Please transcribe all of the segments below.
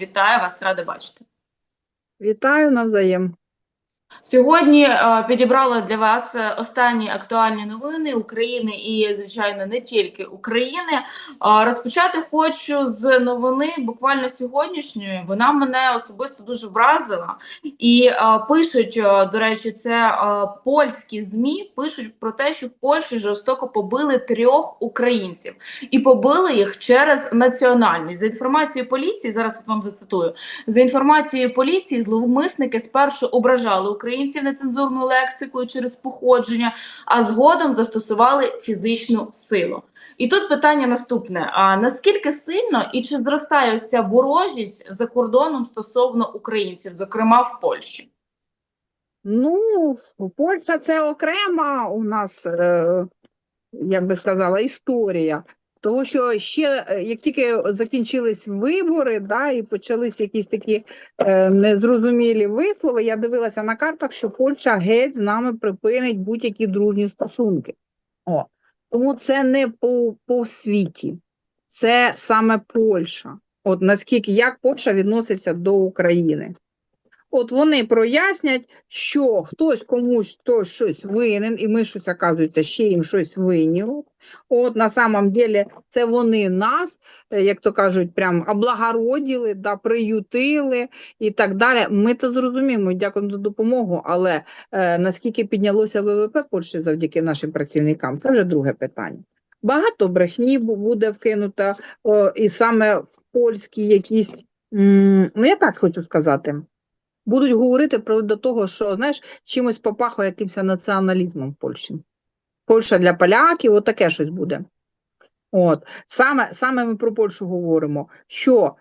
Вітаю вас, рада бачити. Вітаю навзаєм. Сьогодні е, підібрала для вас е, останні актуальні новини України і, звичайно, не тільки України. Е, розпочати хочу з новини буквально сьогоднішньої. Вона мене особисто дуже вразила. І пишуть, до речі, це польські змі пишуть про те, що в Польщі жорстоко побили трьох українців і побили їх через національність. За інформацією поліції, зараз от вам зацитую. За інформацією поліції, зловмисники спершу ображали українців нецензурною лексикою через походження, а згодом застосували фізичну силу. І тут питання наступне: а наскільки сильно і чи зростає ось ця ворожість за кордоном стосовно українців, зокрема в Польщі? Ну, Польща це окрема у нас, е, як би сказала, історія. Того, що ще е, як тільки закінчились вибори, да, і почались якісь такі е, незрозумілі вислови, я дивилася на картах, що Польща геть з нами припинить будь-які дружні стосунки. О, тому це не по, по світі, це саме Польща. От наскільки як Польща відноситься до України. От вони прояснять, що хтось комусь хтось щось винен, і ми щось, оказується, ще їм щось винні. От на самом деле це вони нас, е, як то кажуть, прям облагородили, да, приютили і так далі. Ми це зрозуміємо, дякуємо за допомогу, але е, наскільки піднялося ВВП Польщі завдяки нашим працівникам, це вже друге питання. Багато брехні буде вкинуто, о, і саме в польські якісь, ну я так хочу сказати будуть говорити про до того, що знаєш, чимось попахує якимось націоналізмом в Польщі. Польща для поляків, от щось буде. От саме, саме ми про Польщу говоримо, що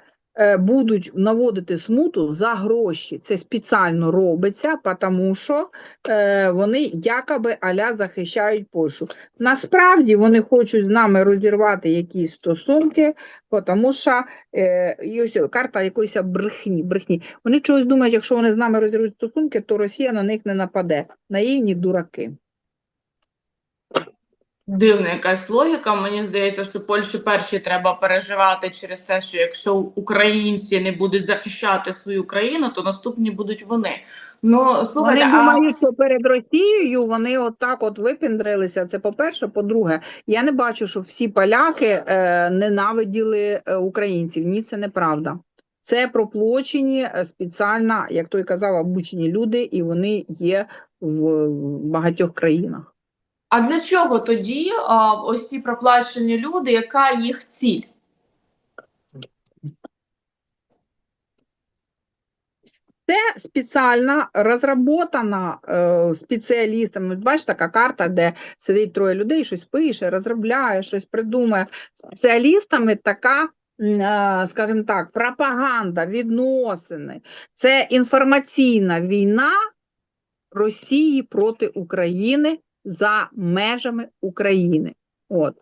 будуть наводити смуту за гроші. Це спеціально робиться, тому що е, вони якоби аля захищають Польщу. Насправді вони хочуть з нами розірвати якісь стосунки, тому що е, і ось карта якоїсь брехні, брехні. Вони чогось думають, якщо вони з нами розірвуть стосунки, то Росія на них не нападе. Наївні дураки. Дивна якась логіка. Мені здається, що Польщі перші треба переживати через те, що якщо українці не будуть захищати свою країну, то наступні будуть вони. Ну слухайте, Вони а що перед Росією вони отак от випіндрилися. Це по-перше. По-друге, я не бачу, що всі поляки е, ненавиділи е, українців. Ні, це неправда. Це проплочені е, спеціально, як той казав, обучені люди, і вони є в багатьох країнах. А для чого тоді а, ось ці проплачені люди, яка їх ціль? Це спеціально розроблена е, спеціалістами. Бачиш, така карта, де сидить троє людей, щось пише, розробляє, щось придумує. Спеціалістами така, е, скажімо так, пропаганда, відносини. Це інформаційна війна Росії проти України за межами України. От.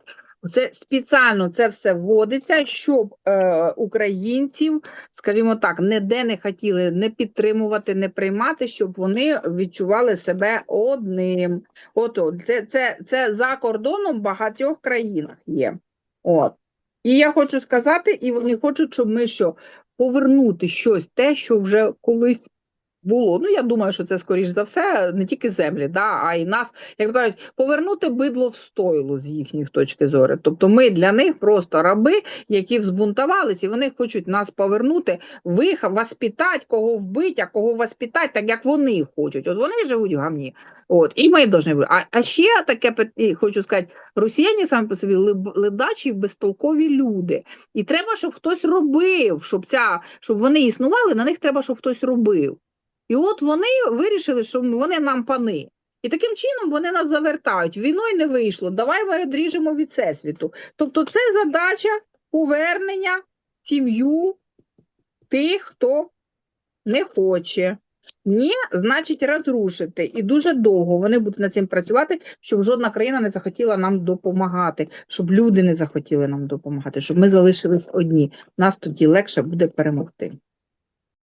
Це спеціально це все вводиться, щоб е, українців, скажімо так, ніде не хотіли не підтримувати, не приймати, щоб вони відчували себе одним. От, от це, це, це за кордоном в багатьох країнах є. От. І я хочу сказати, і вони хочуть, щоб ми що повернути щось, те, що вже колись було. Ну, я думаю, що це, скоріш за все, не тільки землі, да, а й нас, як кажуть, повернути бидло в стойло з їхніх точки зору. Тобто ми для них просто раби, які взбунтувалися, і вони хочуть нас повернути, вих, воспитати, кого вбити, а кого воспитати, так як вони хочуть. От вони живуть в гамні. От, і ми повинні. А, а ще таке хочу сказати: росіяни самі по собі ледачі безтолкові люди. І треба, щоб хтось робив, щоб ця, щоб вони існували, на них треба, щоб хтось робив. І от вони вирішили, що вони нам пани. І таким чином вони нас завертають. Війною не вийшло, давай ми відріжемо від всесвіту. Тобто це задача повернення сім'ю тих, хто не хоче. Ні, значить розрушити. І дуже довго вони будуть над цим працювати, щоб жодна країна не захотіла нам допомагати, щоб люди не захотіли нам допомагати, щоб ми залишились одні. Нас тоді легше буде перемогти.